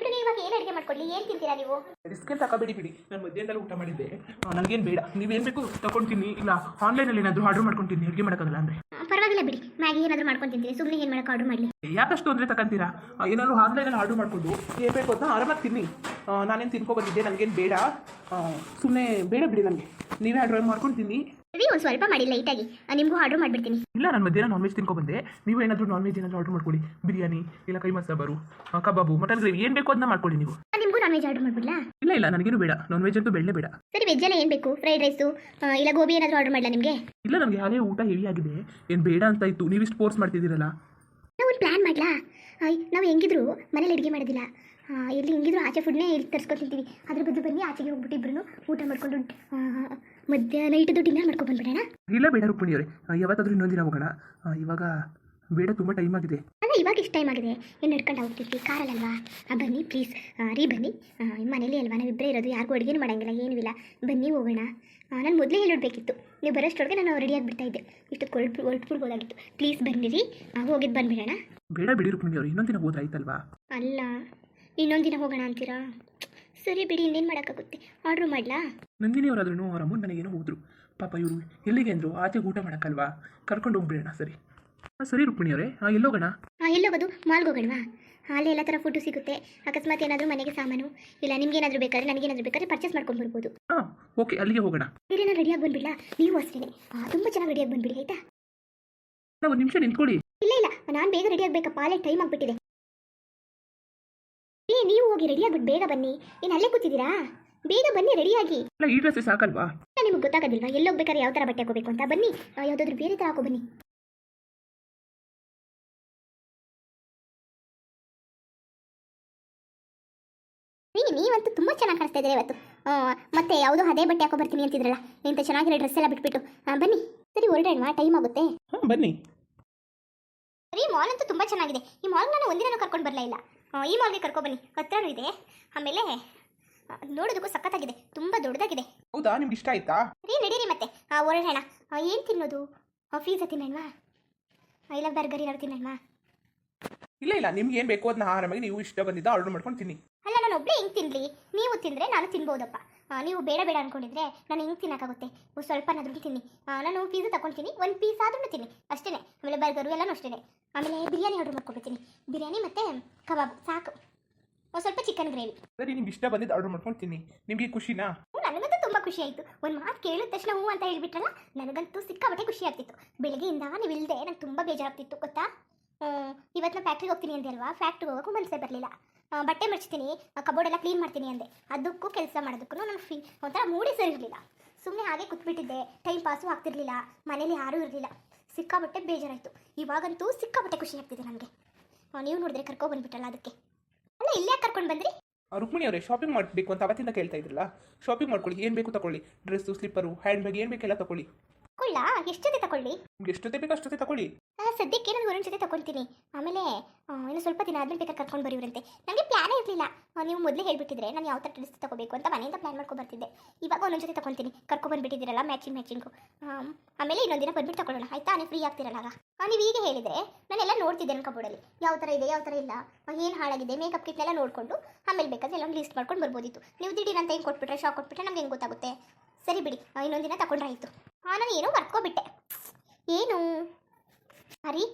ಇಬ್ಬರಿಗೆ ಇವಾಗ ಏನು ಅಡುಗೆ ಮಾಡ್ಕೊಡ್ಲಿ? ಏನು ತಿಂತೀರಾ ನೀವು? ರಿಸ್ಕ್ ತಗೋಬೇಡಿ ಬಿಡಿ. ನಾನು ಮಧ್ಯಾಹ್ನದಲ್ಲಿ ಊಟ ಮಾಡಿದ್ದೆ. ನನಗೇನು ಬೇಡ. ನೀವೇನು ಬೇಕು ತಗೊಂತೀನಿ ಇಲ್ಲ ಆನ್ಲೈನಲ್ಲಿ ಏನಾದರೂ ಆರ್ಡರ್ ಮಾಡ್ಕೊಂತೀನಿ. ಅಡುಗೆ ಮಾಡೋಕ್ಕಾಗಲ್ಲ ಅಂದರೆ. ಪರವಾಗಿಲ್ಲ ಬಿಡಿ. ಮ್ಯಾಗಿ ಏನಾದರೂ ಮಾಡ್ಕೊಂಡು ತಿಂತೀರಿ ಸುಮ್ಮನೆ ಏನು ಮಾಡೋಕೆ ಆರ್ಡರ್ ಮಾಡಲಿ? ಯಾಕಷ್ಟು ಅಂದರೆ ತಗೊಂತೀರಾ ಏನಾದ್ರು ಆನ್ಲೈನಲ್ಲಿ ಆರ್ಡರ್ ಮಾಡ್ಕೊಂಡು ಏನು ಬೇಕು ಅಂತ ಆರಾಮಾಗಿ ತಿನ್ನಿ. ನಾನೇನು ತಿನ್ಕೊ ಬಂದಿದ್ದೆ ನನಗೇನು ಬೇಡ. ಸುಮ್ಮನೆ ಬೇಡ ಬಿಡಿ ನನಗೆ ನೀವೇ ಆರ್ಡರ್ ಮಾಡ್ಕೊಂಡು ತಿನ್ನಿ. ರೀ ಒಂದು ಸ್ವಲ್ಪ ಮಾಡಿ ಲೈಟಾಗಿ ನಿಮಗೂ ಆರ್ಡರ್ ಮಾಡಿಬಿಡ್ತೀನಿ. ಇಲ್ಲ ನಾನು ಮಧ್ಯಾಹ್ನ ನಾನ್ ವೆಜ್ ತಿನ್ಕೊ ಬಂದೆ ನೀವು ಏನಾದರೂ ನಾನ್ ವೆಜ್ ಏನಾದರೂ ಆರ್ಡರ್ ಮಾಡ್ಕೊಳ್ಳಿ. ಬಿರಿಯಾನಿ ಇಲ್ಲ ಕೈ ಮಸಾಬಾರು ಕಬಾಬು ಮಟನ್ ಗ್ರೇವಿ ಏನು ಬೇಕು ಅದನ್ನ ಮಾಡ್ಕೊಳ್ಳಿ ನೀವು. ನಿಮಗೂ ನಾನ್ ವೆಜ್ ಆರ್ಡರ್ ಮಾಡ್ಬಿಡ್ಲಾ? ಇಲ್ಲ ಇಲ್ಲ ನನಗೇನು ಬೇಡ. ನಾನ್ ವೆಜ್ ಅಂತೂ ಬೆಳ್ಳೆ ಬೇಡ. ಸರಿ ವೆಜ್ಜೆಲ್ಲ ಏನು ಬೇಕು? ಫ್ರೈಡ್ ರೈಸು ಇಲ್ಲ ಗೋಬಿ ಏನಾದರೂ ಆರ್ಡರ್ ಮಾಡಲಾ ನಿಮಗೆ? ಇಲ್ಲ ನಮಗೆ ಹಾಗೆ ಊಟ ಹೆವಿ ಆಗಿದೆ. ಏನು ಬೇಡ ಅಂತ ಇತ್ತು. ನೀವು ಇಷ್ಟು ಫೋರ್ಸ್ ಮಾಡ್ತಿದ್ದೀರಲ್ಲ. ನಾವು ಪ್ಲ್ಯಾನ್ ಮಾಡಲಾ? ನಾವು ಹೆಂಗಿದ್ರು ಮನೇಲಿ ಅಡುಗೆ ಮಾಡೋದಿಲ್ಲ. ಎಲ್ಲಿ ಹೆಂಗಿದ್ರು ಆಚೆ ಫುಡ್ನೇ ಇಲ್ಲಿ ತರ್ಸ್ಕೊತಿರ್ತೀವಿ ಅದ್ರ ಬದಲು ಬನ್ನಿ, ಆಚೆಗೆ ಹೋಗ್ಬಿಟ್ಟು ಇಬ್ರು ಊಟ ಮಾಡ್ಕೊಂಡು ಮಧ್ಯಾಹ್ನ ಅದು ಡಿನ್ನರ್ ಮಾಡ್ಕೊಂಡು ಬಂದ್ಬಿಡೋಣ. ಇಲ್ಲ ಬೇಡ ರುಕ್ಮಿಣಿಯವರೇ ಯಾವತ್ತಾದರೂ ಯಾವತ್ತಾದ್ರೂ ಇನ್ನೊಂದು ದಿನ ಹೋಗೋಣ. ಇವಾಗ ಬೇಡ ತುಂಬ ಟೈಮ್ ಆಗಿದೆ. ಅಲ್ಲ ಇವಾಗ ಎಷ್ಟು ಟೈಮ್ ಆಗಿದೆ. ಏನು ನಡ್ಕೊಂಡು ಹೋಗ್ತಿದ್ವಿ. ಕಾರಲ್ಲಲ್ವಾ ಆ, ಬನ್ನಿ ಪ್ಲೀಸ್ ರೀ ಬನ್ನಿ. ನಿಮ್ಮ ಮನೇಲಿ ಅಲ್ವಾ? ನಾವಿಬ್ಬರೇ ಇರೋದು. ಯಾರಿಗೂ ಅಡುಗೆನೂ ಮಾಡೋಂಗಿಲ್ಲ ಏನೂ ಇಲ್ಲ. ಬನ್ನಿ ಹೋಗೋಣ. ನಾನು ಮೊದಲೇ ಹೇಳಿಡ್ಬೇಕಿತ್ತು ನೀವು ಬರೋಷ್ಟೊಳಗೆ ನಾನು ರೆಡಿ ಆಗಿಬಿಡ್ತಾ ಇದ್ದೆ. ಇಷ್ಟು ಕೊಳ್ಪು ಹೊರಟ್ಬಿಡ್ಬೋದಾಗಿತ್ತು ಪ್ಲೀಸ್ ಬನ್ನಿರಿ ಹೋಗಿದ್ದು ಬಂದುಬಿಡೋಣ. ಬೇಡ ಬಿಡಿ ರುಕ್ಮಿಣಿ ಅವರು. ಇನ್ನೊಂದು ದಿನ ಹೋದ್ರೆ ಆಯ್ತಲ್ವಾ ಅಲ್ಲ ಇನ್ನೊಂದು ದಿನ ಹೋಗೋಣ ಅಂತೀರಾ? ಸರಿ ಬಿಡಿ ಇನ್ನೇನು ಮಾಡೋಕ್ಕಾಗುತ್ತೆ? ಆರ್ಡ್ರ್ ಮಾಡಲಾ? ನಂದಿನಿ ಅವರಾದ್ರೂ ಅವ್ರ ಅಮ್ಮನ ಮನೆಗೇನೋ ಹೋದ್ರು. ಪಾಪ ಇವರು ಎಲ್ಲಿಗೆ ಅಂದರು? ಆಚೆಗೆ ಊಟ ಮಾಡೋಕ್ಕಲ್ವಾ? ಕರ್ಕೊಂಡು ಹೋಗ್ಬಿಡೋಣ ಸರಿ. ಸರಿ ರುಕ್ಮಿಣಿ ಅವರೇ. ಎಲ್ಲೋಗೋಣ ಎಲ್ಲೋಗೋದು ಮಾಲ್ಗೆ ಹೋಗೋಣವಾ? ಅಲ್ಲೇ ಎಲ್ಲ ಥರ ಫುಡ್ ಸಿಗುತ್ತೆ. ಅಕಸ್ಮಾತ್ ಏನಾದರೂ ಮನೆಗೆ ಸಾಮಾನು ಇಲ್ಲ ನಿಮ್ಗೇನಾದರೂ ಬೇಕಾದ್ರೆ ನನಗೇನಾದರೂ ಬೇಕಾದ್ರೆ ಪರ್ಚೇಸ್ ಮಾಡ್ಕೊಂಡು ಬರ್ಬೋದು. ಹಾಂ ಓಕೆ ಅಲ್ಲಿಗೆ ಹೋಗೋಣ. ಬೇರೆ ನಾನು ರೆಡಿಯಾಗಿ ಬಂದ್ಬಿಡ್ಲಾ? ನೀವು ಅಷ್ಟೇ ತುಂಬ ಚೆನ್ನಾಗಿ ರೆಡಿಯಾಗಿ ಬಂದ್ಬಿಡಿ ಆಯ್ತಾ? ನಾವು ಒಂದು ನಿಮಿಷ ನಿಂತ್ಕೊಳ್ಳಿ. ಇಲ್ಲ ಇಲ್ಲ. ನಾನು ಬೇಗ ರೆಡಿ ಆಗಬೇಕಪ್ಪ ಅಲ್ಲೇ ಟೈಮ್ ಆಗಿಬಿಟ್ಟಿದೆ. ಏ ನೀವು ಹೋಗಿ ರೆಡಿ ಆಗ್ಬಿಟ್ಟು ಬೇಗ ಬನ್ನಿ. ಏನು ಅಲ್ಲೇ ಕೂತಿದ್ದೀರಾ? ಬೇಗ ಬನ್ನಿ ರೆಡಿಯಾಗಿ ಇಲ್ಲ ಈ ಡ್ರೆಸ್ ಸಾಕಲ್ವಾ? ನಿಮ್ಗೆ ಗೊತ್ತಾಗೋದಿಲ್ವಾ? ಎಲ್ಲೋಗ್ಬೇಕಾದ್ರೆ ಯಾವ ಥರ ಬಟ್ಟೆ ಹಾಕೋಬೇಕು ಅಂತ? ಬನ್ನಿ. ಯಾವುದಾದ್ರೂ ಬೇರೆ ಥರ ಹಾಕೋ ಬನ್ನಿ ನೀ ನೀವಂತೂ ತುಂಬ ಚೆನ್ನಾಗಿ ಕಾಣಿಸ್ತಾ ಇದ್ದೀರಾ ಇವತ್ತು. ಮತ್ತೆ ಯಾವುದೋ ಅದೇ ಬಟ್ಟೆ ಹಾಕೋ ಬರ್ತೀನಿ ಅಂತಿದ್ರಲ್ಲ. ಇಂಥ ಚೆನ್ನಾಗಿರೋ ಡ್ರೆಸ್ ಎಲ್ಲ ಬಿಟ್ಬಿಟ್ಟು. ಬನ್ನಿ. ಸರಿ ಹೊರಡೋಣ ಟೈಮ್ ಆಗುತ್ತೆ. ಬನ್ನಿ. ಸರಿ ಮಾಲ್ ಅಂತೂ ತುಂಬ ಚೆನ್ನಾಗಿದೆ. ಈ ಮಾಲ್ ನಾನು ಒಂದಿನ ಕರ್ಕೊಂಡು ಬರಲೇ ಇಲ್ಲ. ಈ ಮಾಲ್ಗೆ ಕರ್ಕೊ ಬನ್ನಿ. ಹತ್ರನೂ ಇದೆ. ಆಮೇಲೆ ನೋಡೋದಕ್ಕೂ ಸಖತ್ತಾಗಿದೆ. ತುಂಬ ದೊಡ್ಡದಾಗಿದೆ. ಹೌದಾ? ನಿಮ್ಗೆ ಇಷ್ಟ ಆಯ್ತಾ? ರೀ ನಡೀರಿ ಮತ್ತೆ. ಆ, ಹೊರಡೋಣ. ಏನು ತಿನ್ನೋದು? ಫೀಸ ಐ ಇಲ್ಲ ಬರ್ಗರ್ ಏನಾದ್ರು ತಿನ್ನಣ್ಣ ಇಲ್ಲ ಇಲ್ಲ. ನಿಮ್ಗೆ ಏನು ಬೇಕು ಅದನ್ನ ಆರಾಮಾಗಿ ನೀವು ಇಷ್ಟ ಬಂದಿದ್ದ ಆರ್ಡರ್ ಮಾಡ್ಕೊಂಡು ತಿನ್ನಿ. ಅಲ್ಲ ನಾನು ಒಬ್ಬಳೇ ಹೆಂಗೆ ತಿನ್ನಲಿ ನೀವು ತಿಂದರೆ ನಾನು ತಿನ್ಬೋದಪ್ಪ. ನೀವು ಬೇಡ ಬೇಡ ಅಂದ್ಕೊಂಡಿದ್ರೆ ನಾನು ಹೆಂಗೆ ತಿನ್ನೋಕ್ಕಾಗುತ್ತೆ. ಒಂದು ಸ್ವಲ್ಪನಾದ್ರೂ ತಿನ್ನಿ. ನಾನು ಪೀಸ್ ತಗೊಳ್ತೀನಿ ಒಂದು ಪೀಸ್ ಆದ್ರೂ ತಿನ್ನಿ. ಅಷ್ಟೇ ಆಮೇಲೆ ಬರ್ಗರು ಎಲ್ಲನೂ ಅಷ್ಟೇ ಆಮೇಲೆ ಬಿರಿಯಾನಿ ಆರ್ಡರ್ ಮಾಡ್ಕೊಬಿಡ್ತೀನಿ ಬಿರಿಯಾನಿ ಮತ್ತು ಕಬಾಬ್ ಸಾಕು. ಒಂದು ಸ್ವಲ್ಪ ಚಿಕನ್ ಗ್ರೇವಿ ಸರಿ ನಿಮ್ಗೆ ಇಷ್ಟ ಬಂದಿದ್ದು ಆರ್ಡರ್ ಮಾಡ್ಕೊಳ್ತೀನಿ ನಿಮಗೆ ಖುಷಿನಾ? ನನಗಂತೂ ತುಂಬ ಖುಷಿ ಆಯಿತು. ಒಂದು ಮಾತು ಕೇಳಿದ ತಕ್ಷಣ ಹ್ಞೂ ಅಂತ ಹೇಳಿಬಿಟ್ರಲ್ಲ ನನಗಂತೂ ಸಿಕ್ಕಾಪಟ್ಟೆ ಖುಷಿ ಆಗ್ತಿತ್ತು. ಬೆಳಗ್ಗೆಯಿಂದ ನೀವು ಇಲ್ಲದೆ ನಂಗೆ ತುಂಬ ಬೇಜಾರಾಗ್ತಿತ್ತು ಗೊತ್ತಾ? ಇವತ್ತು ನಾನು ಫ್ಯಾಕ್ಟ್ರಿಗೆ ಹೋಗ್ತೀನಿ ಅಂದೆ ಅಲ್ವಾ? ಫ್ಯಾಕ್ಟ್ರಿಗೆ ಹೋಗೋಕ್ಕೂ ಮನಸ್ಸೇ ಬರಲಿಲ್ಲ. ಬಟ್ಟೆ ಮಡ್ಚ್ತೀನಿ ಕಬೋರ್ಡ್ ಎಲ್ಲ ಕ್ಲೀನ್ ಮಾಡ್ತೀನಿ ಅಂದೆ. ಅದಕ್ಕೂ ಕೆಲಸ ಮಾಡೋದಕ್ಕೂ ನಾನು ಫೀ ಒಂಥರ ಮೂಡಿ ಸರಿ ಇರಲಿಲ್ಲ. ಸುಮ್ಮನೆ ಹಾಗೆ ಕೂತ್ಬಿಟ್ಟಿದ್ದೆ ಟೈಮ್ ಪಾಸು ಆಗ್ತಿರ್ಲಿಲ್ಲ, ಮನೇಲಿ ಯಾರೂ ಇರಲಿಲ್ಲ. ಸಿಕ್ಕಾಬಟ್ಟೆ ಬೇಜಾರಾಯಿತು. ಇವಾಗಂತೂ ಸಿಕ್ಕಾಬಟ್ಟೆ ಖುಷಿ ಆಗ್ತಿದೆ ನನಗೆ ನೀವು ನೋಡಿದ್ರೆ ಕರ್ಕೊಬಂದ್ಬಿಟ್ಟಲ್ಲ ಅದಕ್ಕೆ. ಅಲ್ಲ, ಇಲ್ಲೇ ಕರ್ಕೊಂಡು ಬಂದ್ರಿ? ರುಕ್ಮಿಣಿ ಅವರೇ ಶಾಪಿಂಗ್ ಮಾಡಬೇಕು ಅಂತ ಅವತ್ತಿಂದ ಕೇಳ್ತಾ ಇದ್ರಲ್ಲ? ಶಾಪಿಂಗ್ ಮಾಡ್ಕೊಳ್ಳಿ, ಏನು ಬೇಕು ತಗೊಳ್ಳಿ ಡ್ರೆಸ್ಸು ಸ್ಲಿಪ್ಪರು ಹ್ಯಾಂಡ್ ಬ್ಯಾಗ್ ಏನು ಬೇಕೆಲ್ಲ ತಗೊಳ್ಳಿ ಕೊಳ್ಳ ಎಷ್ಟು ಜೊತೆ ತಗೊಳ್ಳಿ ನಿಮ್ಗೆ ಎಷ್ಟೊತ್ತೆ ಬೇಕು ತಗೊಳ್ಳಿ ಆ, ಸದ್ಯಕ್ಕೆ ನಾನು ಒಂದೊಂದು ಜೊತೆ ತಗೊಳ್ತೀನಿ ಆಮೇಲೆ ಆ, ಇನ್ನು ಸ್ವಲ್ಪ ದಿನ ಆದ್ಮೇಲೆ ಬೇಕಾದ್ರೆ ಕರ್ಕೊಂಡು ಬರೀವ್ರಂತೆ. ನನಗೆ ಪ್ಲಾನೇ ಇರಲಿಲ್ಲ. ನೀವು ಮೊದಲೇ ಹೇಳ್ಬಿಟ್ಟಿದ್ರೆ ನಾನು ಯಾವ ಥರ ಡ್ರೆಸ್ ತಗೋಬೇಕು ಅಂತ ಮನೆಯಿಂದ ಪ್ಲಾನ್ ಮಾಡ್ಕೊಂಡು ಬರ್ತಿದ್ದೆ. ಇವಾಗ ಒಂದೊಂದು ಜೊತೆ ತಗೊಳ್ತೀನಿ ಕರ್ಕೊಂಡು ಬಂದುಬಿಟ್ಟಿದ್ದೀರಲ್ಲ ಮ್ಯಾಚಿಂಗ್ ಮ್ಯಾಚಿಂಗು ಆಮೇಲೆ ಇನ್ನೊಂದು ದಿನ ಬಂದ್ಬಿಟ್ಟು ತಗೊಳ್ಳೋಣ ಆಯ್ತಾ? ನೀವು ಫ್ರೀ ಆಗ್ತಿರಲ್ಲ ಆಗ. ಆ, ನೀವು ಈಗ ಹೇಳಿದರೆ ನಾನೆಲ್ಲ ನೋಡ್ತಿದ್ದೆ ನನ್ನ ಕಬೋರ್ಡಲ್ಲಿ ಯಾವ ಥರ ಇದೆ ಯಾವ ಥರ ಇಲ್ಲ? ಏನು ಹಾಳಾಗಿದೆ? ಮೇಕಪ್ ಕಿಟ್ನೆಲ್ಲ ನೋಡಿಕೊಂಡು ಆಮೇಲೆ ಬೇಕಾದ್ರೆ ಎಲ್ಲ ಲಿಸ್ಟ್ ಮಾಡ್ಕೊಂಡು ಬರ್ಬೋದಿತ್ತು. ನೀವು ದಿಢೀರಂತ ಹೆಂಗೆ ಕೊಟ್ಬಿಟ್ರೆ ಶಾಕ್ ಕೊಟ್ಬಿಟ್ರೆ ನಮ್ಗೆ ಹೆಂಗೆ ಗೊತ್ತಾಗುತ್ತೆ? ಸರಿ ಬಿಡಿ. ಆ, ಇನ್ನೊಂದು ದಿನ ತಗೊಂಡ್ರಾಯ್ತು ನಾನು ಏನೋ ಮರ್ತ್ಕೊಬಿಟ್ಟೆ. ಏನು? ಹರಿ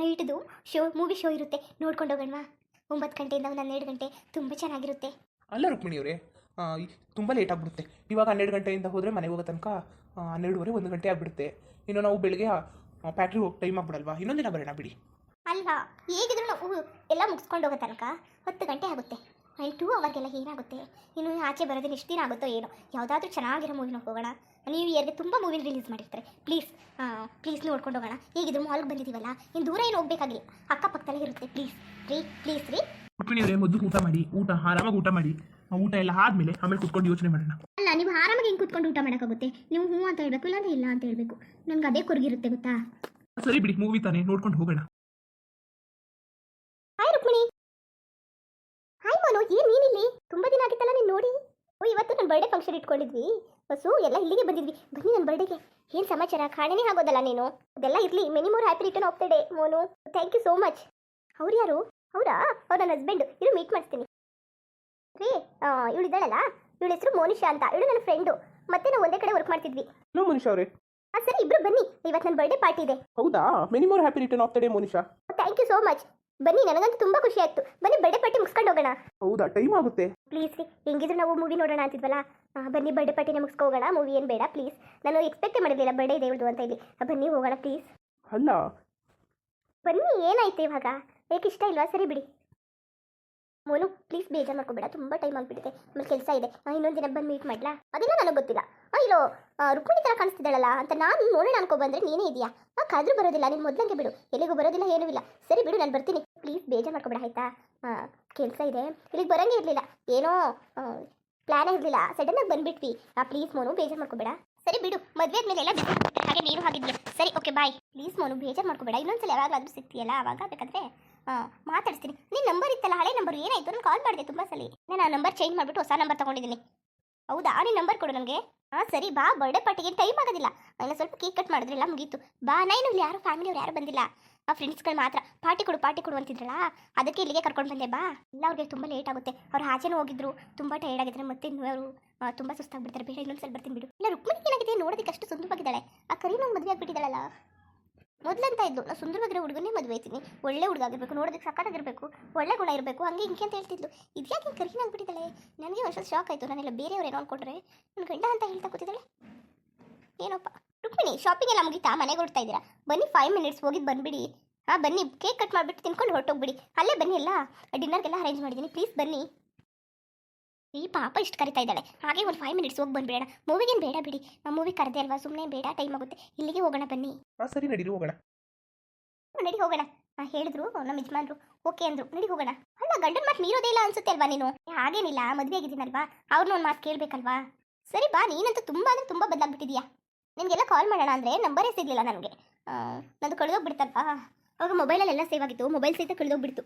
ನೈಟ್ದು ಶೋ ಮೂವಿ ಶೋ ಇರುತ್ತೆ. ನೋಡ್ಕೊಂಡು ಹೋಗೋಣವಾ? ಒಂಬತ್ತು ಗಂಟೆಯಿಂದ ಒಂದು ಹನ್ನೆರಡು ಗಂಟೆ. ತುಂಬ ಚೆನ್ನಾಗಿರುತ್ತೆ. ಅಲ್ಲ ರುಕ್ಮಿಣಿ ಅವರೇ ತುಂಬ ಲೇಟ್ ಆಗಿಬಿಡುತ್ತೆ. ಇವಾಗ ಹನ್ನೆರಡು ಗಂಟೆಯಿಂದ ಹೋದರೆ ಮನೆಗೆ ಹೋಗೋ ತನಕ ಹನ್ನೆರಡುವರೆ ಒಂದು ಗಂಟೆ ಆಗಿಬಿಡುತ್ತೆ. ಇನ್ನು ನಾವು ಬೆಳಗ್ಗೆ ಫ್ಯಾಕ್ಟ್ರಿ ಹೋಗಿ ಟೈಮ್ ಆಗ್ಬಿಡಲ್ವಾ? ಇನ್ನೊಂದಿನ ದಿನ ಬರೋಣ ಬಿಡಿ. ಅಲ್ಲ ಹೇಗಿದ್ರು ನಾವು ಎಲ್ಲ ಮುಗಿಸ್ಕೊಂಡು ಹೋಗೋ ತನಕ ಹತ್ತು ಗಂಟೆ ಆಗುತ್ತೆ. ಆ್ಯಂಡ್ ಟೂ ಅವರ್ಗೆಲ್ಲ ಏನಾಗುತ್ತೆ? ಇನ್ನು ಆಚೆ ಬರೋದಿನ ಎಷ್ಟು ದಿನ ಆಗುತ್ತೋ ಏನೋ. ಯಾವುದಾದ್ರೂ ಚೆನ್ನಾಗಿರೋ ಮೂವಿನ ಹೋಗೋಣ. ನ್ಯೂ ಇಯರ್ಗೆ ತುಂಬ ಮೂವಿನ ರಿಲೀಸ್ ಮಾಡಿರ್ತಾರೆ. ಪ್ಲೀಸ್ ಪ್ಲೀಸ್ ನೋಡ್ಕೊಂಡು ಹೋಗೋಣ. ಹೇಗಿದ್ರು ಮಾಲ್ಗೆ ಬಂದಿದ್ದೀವಲ್ಲ ಇನ್ನು ದೂರ ಏನು ಹೋಗಬೇಕಾಗಿಲ್ಲ. ಅಕ್ಕಪಕ್ಕದಲ್ಲೇ ಇರುತ್ತೆ ಪ್ಲೀಸ್ ರೀ ಪ್ಲೀಸ್ ರೀ. ಕುಟ್ಕೊಂಡಿದ್ರೆ ಮೊದಲು ಊಟ ಮಾಡಿ ಊಟ ಆರಾಮಾಗಿ ಊಟ ಮಾಡಿ. ಊಟ ಎಲ್ಲ ಆದಮೇಲೆ ಆಮೇಲೆ ಕುತ್ಕೊಂಡು ಯೋಚನೆ ಮಾಡೋಣ. ಅಲ್ಲ ನೀವು ಆರಾಮಾಗಿ ಹಿಂಗೆ ಕೂತ್ಕೊಂಡು ಊಟ ಮಾಡೋಕ್ಕಾಗುತ್ತೆ? ನೀವು ಹ್ಞೂ ಅಂತ ಹೇಳಬೇಕು ಇಲ್ಲಾಂದ್ರೆ ಇಲ್ಲ ಅಂತ ಹೇಳಬೇಕು. ನನಗೆ ಅದೇ ಕೊರಗಿರುತ್ತೆ ಗೊತ್ತಾ? ಸರಿ ಬಿಡಿ ಮೂವಿ ತಾನೇ ನೋಡ್ಕೊಂಡು ಹೋಗೋಣ. ಏನು ನೀನಿಲ್ಲಿ ತುಂಬಾ ದಿನ ಆಗಿತ್ತಲ್ಲ ನೀನು ನೋಡಿ. ಓ ಇವತ್ತು ನನ್ನ ಬರ್ಡೇ ಫಂಕ್ಷನ್ ಇಟ್ಕೊಂಡಿದ್ವಿ. ಬಸ್ಸು ಎಲ್ಲ ಇಲ್ಲಿಗೆ ಬಂದಿದ್ವಿ. ಬನ್ನಿ ನನ್ನ ಬರ್ಡೇಗೆ ಏನು ಸಮಾಚಾರ? ಕಾಣೆನೇ ಆಗೋದಲ್ಲ ನೀನು? ಅದೆಲ್ಲ ಇರ್ಲಿ. Many more happy return of the day Monu. Thank you so much ಅವ್ರು ಯಾರು? ಅವರಾ? ಅವ್ರು ನನ್ನ ಹಸ್ಬೆಂಡ್ ಇರು ಮೀಟ್ ಮಾಡ್ತೀನಿ. ರೀ ಇವಳು ಇದ್ದಾಳಲ್ಲ? ಇವಳ ಹೆಸರು ಮೋನಿಶಾ ಅಂತ. ಇವಳು ನನ್ನ ಫ್ರೆಂಡು ಮತ್ತೆ ನಾವು ಒಂದೇ ಕಡೆ ವರ್ಕ್ ಮಾಡ್ತಿದ್ವಿ. ನೋ ಮೋನಿಶಾ ಅವರೇ? ಹಾಂ ಸರಿ ಇಬ್ರು ಬನ್ನಿ. ಇವತ್ತು ನನ್ನ ಬರ್ಡೇ ಪಾರ್ಟಿ ಇದೆ. ಹೌದಾ? Many more happy return of the day Monisha thank you so much ಬನ್ನಿ ನನಗಂತೂ ತುಂಬಾ ಖುಷಿ ಆಯ್ತು. ಬನ್ನಿ ಬರ್ಡೇ ಪಾರ್ಟಿ ಮುಗಿಸ್ಕೊಂಡು ಹೋಗೋಣ. ಹೌದಾ ಟೈಮ್ ಆಗುತ್ತೆ? ಪ್ಲೀಸ್ ರೀ ಹೆಂಗಿದ್ರು ನಾವು ಮೂವಿ ನೋಡೋಣ ಅಂತಿದ್ವಲ್ಲ? ಆ, ಬನ್ನಿ ಬರ್ಡೇ ಪಾರ್ಟಿನ ಮುಗಿಸ್ಕೊ ಹೋಗೋಣ. ಮೂವಿ ಏನು ಬೇಡ ಪ್ಲೀಸ್ ನಾನು ಎಕ್ಸ್ಪೆಕ್ಟೇ ಮಾಡಿರಲಿಲ್ಲ ಬರ್ಡೇ ಇದೆ ಇವಳ್ದು ಅಂತ ಇಲ್ಲಿ ಆ, ಬನ್ನಿ ಹೋಗೋಣ ಪ್ಲೀಸ್ ಅಲ್ಲ. ಬನ್ನಿ ಏನಾಯ್ತು ಇವಾಗ? ಏಕೆ ಇಷ್ಟ ಇಲ್ವಾ? ಸರಿ ಬಿಡಿ. ಮೋನು ಪ್ಲೀಸ್ ಬೇಜಾರು ಮಾಡ್ಕೋಬೇಡ. ತುಂಬ ಟೈಮ್ ಆಗಿಬಿಟ್ಟಿದೆ. ಆಮೇಲೆ ಕೆಲಸ ಇದೆ. ಇನ್ನೊಂದು ದಿನ ಬಂದು ಮೀಟ್ ಮಾಡ್ಲಾ? ಅದೆಲ್ಲ ನನಗೆ ಗೊತ್ತಿಲ್ಲ. ಆ, ಇಲ್ಲೋ ಆ, ರುಕ್ಮಿಣಿ ಥರ ಕಾಣಿಸ್ತಿದ್ದಾಳಲ್ಲ? ಅಂತ ನಾನು ನೋಡೋಣ ಅನ್ಕೊ ಬಂದ್ರೆ ನೀನೇ ಇದೆಯಾ ಆ ಕಾದ್ರೂ ಬರೋದಿಲ್ಲ. ನೀನು ಮೊದಲಂಗೆ ಬಿಡು. ಎಲ್ಲಿಗೂ ಬರೋದಿಲ್ಲ ಏನೂ ಇಲ್ಲ. ಸರಿ ಬಿಡು ನಾನು ಬರ್ತೀನಿ. ಪ್ಲೀಸ್ ಬೇಜಾರು ಮಾಡ್ಕೊಬೇಡ ಆಯ್ತಾ ಕೆಲಸ ಇದೆ. ಇಲ್ಲಿಗೆ ಬರೋಂಗೆ ಇರಲಿಲ್ಲ. ಏನೋ ಪ್ಲ್ಯಾನೇ ಇರಲಿಲ್ಲ. ಆಗಿ ಬಂದ್ಬಿಟ್ವಿ. ಆ ಪ್ಲೀಸ್ ಮೋನು ಬೇಜಾರು ಮಾಡ್ಕೊಬೇಡ ಸರಿ ಬಿಡು, ಮದುವೆ ಆದ್ಮೇಲೆ ಎಲ್ಲ ಹಾಗೆ ನೀನು ಹಾಗಿದ್ಯಾ? ಸರಿ ಓಕೆ ಬಾಯ್ ಪ್ಲೀಸ್ ಮೋನು ಬೇಜಾರು ಮಾಡ್ಕೊಬೇಡ ಇನ್ನೊಂದ್ಸಲ ಯಾವಾಗಲಾದ್ರೂ ಸಿಗ್ತೀಯಲ್ಲ, ಅವಾಗ ಬೇಕಾದ್ರೆ ಮಾತಾಡ್ತೀನಿ ನಿನ್ನ ನಂಬರ್ ಇತ್ತಲ್ಲ, ಹಳೆ ನಂಬರ್ ಏನಾಯ್ತು? ನಾನು ಕಾಲ್ ಮಾಡಿದೆ ತುಂಬ ಸಲ. ನಾನು ಆ ನಂಬರ್ ಚೇಂಜ್ ಮಾಡಿಬಿಟ್ಟು ಹೊಸ ನಂಬರ್ ತಗೊಂಡಿದ್ದೀನಿ. ಹೌದಾ? ನಿನ್ನ ನಂಬರ್ ಕೊಡು ನನಗೆ. ಹಾಂ, ಸರಿ, ಬಾ. ಬರ್ಡೇ ಪಾರ್ಟಿಗೆ ಟೈಮ್ ಆಗೋದಿಲ್ಲ. ನಾನು ಸ್ವಲ್ಪ ಕೇಕ್ ಕಟ್ ಮಾಡಿದ್ರಿಲ್ಲ ಮುಗೀತು. ಬಾ ನಾ ಇಲ್ಲಿ ಯಾರು ಫ್ಯಾಮಿಲಿಯವ್ರು ಯಾರು ಬಂದಿಲ್ಲ. ಆ ಫ್ರೆಂಡ್ಸ್ಗಳು ಮಾತ್ರ, ಪಾರ್ಟಿ ಕೊಡು ಪಾರ್ಟಿ ಕೊಡು ಅಂತಿದ್ರಲ್ಲ, ಅದಕ್ಕೆ ಇಲ್ಲಿಗೆ ಕರ್ಕೊಂಡು ಬಂದೆ, ಬಾ, ಇಲ್ಲ ಅವ್ರಿಗೆ ತುಂಬ ಲೇಟ್ ಆಗುತ್ತೆ, ಅವ್ರು ಆಚೆನೂ ಹೋಗಿದ್ರು, ತುಂಬ ಟೈರ್ಡ್ ಆಗಿದ್ರೆ, ಮತ್ತೆ ಅವರು ತುಂಬ ಸುಸ್ತಾಗ್ಬಿಡ್ತಾರೆ ಬೇರೆ ಇನ್ನೊಂದ್ಸಲ ಬರ್ತೀನಿ ಬಿಡು. ಇಲ್ಲ, ರುಕ್ಮಿಣಿ ಏನಾಗಿದೆ, ನೋಡೋದಕ್ಕೆ ಅಷ್ಟು ಸುಂದರವಾಗಿದ್ದಾಳೆ, ಆ ಕರೀನಂಗೆ ಮದುವೆ ಆಗಿಬಿಟ್ಟಿದ್ದಾಳಲ್ಲ. ಮೊದಲಂತ ಇದ್ದು ನಾವು ಸುಂದರವಾಗಿರೋ ಹುಡುಗನೇ ಮದುವೆ ಆಯ್ತೀನಿ, ಒಳ್ಳೆ ಹುಡುಗ ಆಗಿರಬೇಕು, ನೋಡೋದಕ್ಕೆ ಆಗಿರಬೇಕು ಒಳ್ಳೆ ಗುಣ ಇರಬೇಕು, ಹಂಗೆ ಹಿಂಗೆ ಅಂತ ಹೇಳ್ತಿದ್ಲು. ಇದ್ಯಾಕೆ ಕರಿನ ಆಗ್ಬಿಟ್ಟಿದ್ದಾಳೆ? ನನಗೆ ಒಂದು ಶಾಕ್ ಆಯಿತು, ನಾನೆಲ್ಲ ಬೇರೆಯವ್ರು ಏನೋ ಅಂದ್ಕೊಂಡ್ರೆ ನನ್ನ ಗಂಡ ಅಂತ ಹೇಳ್ತಾ ಕೂತಿದ್ದಾಳೆ? ಏನಪ್ಪ. ರುಕ್ಮಿಣಿ ಶಾಪಿಂಗ್ ಎಲ್ಲ ಮುಗಿತಾ ಮನೆಗೆ ಹೊರಡ್ತಾ ಇದ್ದೀರಾ? ಬನ್ನಿ ಫೈವ್ ಮಿನಿಟ್ಸ್ ಹೋಗಿದ್ದು ಬಂದ್ಬಿಡಿ. ಹಾಂ ಬನ್ನಿ ಕೇಕ್ ಕಟ್ ಮಾಡಿಬಿಟ್ಟು ತಿನ್ಕೊಂಡು ಹೊರಟೋಗ್ಬಿಡಿ. ಅಲ್ಲೇ ಬನ್ನಿ ಎಲ್ಲ ಡಿನ್ನರ್ಗೆಲ್ಲ ಅರೇಂಜ್ ಮಾಡಿದ್ದೀನಿ ಪ್ಲೀಸ್ ಬನ್ನಿ. ಈ ಪಾಪ ಇಷ್ಟು ಕರಿತಾ ಇದ್ದಾಳೆ. ಹಾಗೆ ಒಂದು ಫೈವ್ ಮಿನಿಟ್ಸ್ ಹೋಗಿ ಬಂದುಬೇಡ ಮೂವಿಗೇನು ಬೇಡ ಬಿಡಿ. ಮೂವಿ ಕರೆದೇ ಅಲ್ವಾ ಸುಮ್ಮನೆ ಬೇಡ ಟೈಮ್ ಆಗುತ್ತೆ. ಇಲ್ಲಿಗೆ ಹೋಗೋಣ ಬನ್ನಿ. ಹಾಂ ಸರಿ ನಡೀರಿ ಹೋಗೋಣ. ನಡಿ ಹೋಗೋಣ. ಹೇಳಿದ್ರು ನಮ್ಮ ಯಜಮಾನ್ರು. ಓಕೆ ಅಂದ್ರು. ನಡಿ ಹೋಗೋಣ. ಅಲ್ಲ ಗಂಡನ ಮಾತು ಮೀರೋದೇ ಇಲ್ಲ ಅನ್ಸುತ್ತೆ ಅಲ್ವಾ ನೀನು? ಹಾಗೇನಿಲ್ಲ ಮದುವೆ ಆಗಿದ್ದೀನಲ್ವಾ? ಅವ್ರನ್ನ ಒಂದು ಮಾತು ಕೇಳಬೇಕಲ್ವಾ? ಸರಿ ಬಾ ನೀನಂತೂ ತುಂಬ ಅಂದರೆ ತುಂಬ ಬದಲಾಗ್ಬಿಟ್ಟಿದ್ಯಾ? ನಿನಗೆಲ್ಲ ಕಾಲ್ ಮಾಡೋಣ ಅಂದರೆ ನಂಬರೇ ಸಿಗಲಿಲ್ಲ ನನಗೆ. ನಂದು ಕಳೆದೋಗ್ಬಿಡ್ತಲ್ವಾ? ಅವಾಗ ಮೊಬೈಲಲ್ಲೆಲ್ಲ ಸೇವ್ ಆಗಿತ್ತು. ಮೊಬೈಲ್ ಸಹಿತ ಕಳೆದೋಗ್ಬಿಡ್ತು.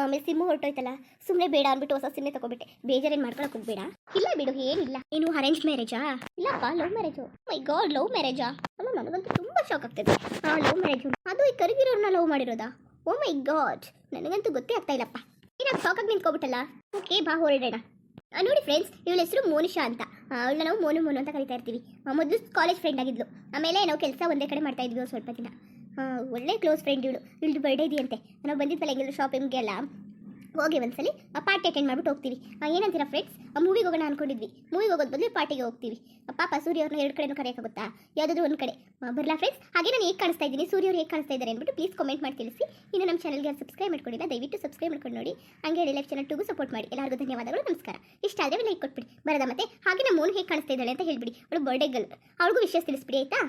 ಆಮೇಲೆ ಸಿಮ್ಮು ಹೊರಟೋಯ್ತಲ್ಲ? ಸುಮ್ಮನೆ ಬೇಡ ಅಂದ್ಬಿಟ್ಟು ಹೊಸ ಸಿಮ್ಮೆ ತಗೊಬಿಟ್ಟೆ. ಬೇಜಾರೇನು ಮಾಡ್ಕೊಳಕ್ಕೆ ಹೋಗ್ಬೇಡ. ಇಲ್ಲ ಬಿಡು, ಏನಿಲ್ಲ. ಏನು ಅರೇಂಜ್ ಮ್ಯಾರೇಜಾ ಇಲ್ಲಪ್ಪ love marriage my god love ಮ್ಯಾರೇಜಾ ಅಮ್ಮ ನನಗಂತೂ ತುಂಬ ಶಾಕ್ ಆಗ್ತದೆ. ಆ ಲವ್ ಮ್ಯಾರೇಜು ಅದು ಈ ಕರಿಗಿರೋರ್ನ ಲವ್ ಮಾಡಿರೋದಾ? ಓ ಮೈ ಗಾಡ್ ನನಗಂತೂ ಗೊತ್ತೇ ಆಗ್ತಾ ಇಲ್ಲಪ್ಪ. ಏನಾಗ ಶಾಕಾಗಿ ನಿಂತ್ಕೊಬಿಟ್ಟಲ್ಲ? ಓಕೆ ಬಾ ಹೊರಡೋಣ ನೋಡಿ ಫ್ರೆಂಡ್ಸ್ ಇವಳ ಹೆಸರು ಮೋನಿಶಾ ಅಂತ. ಅವಳನ್ನ ನಾವು ಮೋನು ಮೋನು ಅಂತ ಕರಿತಾ ಇರ್ತೀವಿ. ಮೊದಲು ಕಾಲೇಜ್ ಫ್ರೆಂಡ್ ಆಗಿದ್ಲು. ಆಮೇಲೆ ನಾವು ಕೆಲಸ ಒಂದೇ ಕಡೆ ಮಾಡ್ತಾ ಇದ್ವಿ ಸ್ವಲ್ಪ ದಿನ. ಒಳ್ಳೆ ಕ್ಲೋಸ್ ಫ್ರೆಂಡ್ ಇವಳು. ಇವಳು ಬರ್ಡೇ ಇದೆಯಂತೆ. ನಾವು ಬಂದಿದ್ವಲ್ಲ ಹೆಂಗೆಲ್ಲ ಶಾಪಿಂಗ್ಗೆ ಎಲ್ಲ ಹೋಗಿ ಒಂದ್ಸಲಿ ಪಾರ್ಟಿ ಅಟೆಂಡ್ ಮಾಡ್ಬಿಟ್ಟು ಹೋಗ್ತೀವಿ. ಏನಂತೀರಾ ಫ್ರೆಂಡ್ಸ್ ಮೂವಿಗೆ ಹೋಗೋಣ ಅನ್ಕೊಂಡಿದ್ವಿ. ಮೂವಿಗೆ ಹೋಗೋದು ಬದಲು ಪಾರ್ಟಿಗೆ ಹೋಗ್ತೀವಿ. ಪಾಪ ಸೂರ್ಯ ಅವ್ರನ್ನ ಎರಡು ಕಡೆನೂ ಕರೆಯೋಕ್ಕಾಗುತ್ತಾ ಯಾವುದಾದ್ರೂ ಒಂದು ಕಡೆ. ಬರಲಾ ಫ್ರೆಂಡ್ಸ್ ಹಾಗೆ ನಾನು ಹೇಗೆ ಕಾಣಿಸ್ತಾ ಇದ್ದೀನಿ, ಸೂರ್ಯ ಅವ್ರು ಹೇಗೆ ಕಾಣಿಸ್ತಾ ಇದ್ದಾರೆ ಅಂದ್ಬಿಟ್ಟು ಪ್ಲೀಸ್ ಕಮೆಂಟ್ ಮಾಡಿ ತಿಳಿಸಿ. ಇನ್ನು ನಮ್ಮ ಚಾನಲ್ಗೆ ಸಬ್ಸ್ಕ್ರೈಬ್ ಮಾಡ್ಕೊಂಡಿಲ್ಲ, ದಯವಿಟ್ಟು ಸಬ್ಸ್ಕ್ರೈಬ್ ಮಾಡ್ಕೊಂಡು ನೋಡಿ. ಹಂಗೆ ಲೈಫ್ ಚಾನಲ್ ಟೂಗೂ ಸಪೋರ್ಟ್ ಮಾಡಿ. ಎಲ್ಲರಿಗೂ ಧನ್ಯವಾದಗಳು, ನಮಸ್ಕಾರ. ಇಷ್ಟ ಆದರೆ ಲೈಕ್ ಕೊಟ್ಬಿಡಿ. ಬರದ ಮತ್ತೆ? ಹಾಗೆ ನಮ್ಮ ಮೋನ್ ಹೇಗೆ ಕಾಣಿಸ್ತಾ ಇದ್ದಾಳೆ ಅಂತ ಹೇಳಿಬಿಡಿ. ಅವಳು ಬರ್ಡೇ ಗರ್ಲ್ ಅವಳಿಗೂ ವಿಷಯ ತಿಳಿಸ್ಬಿಡಿ, ಆಯ್ತಾ?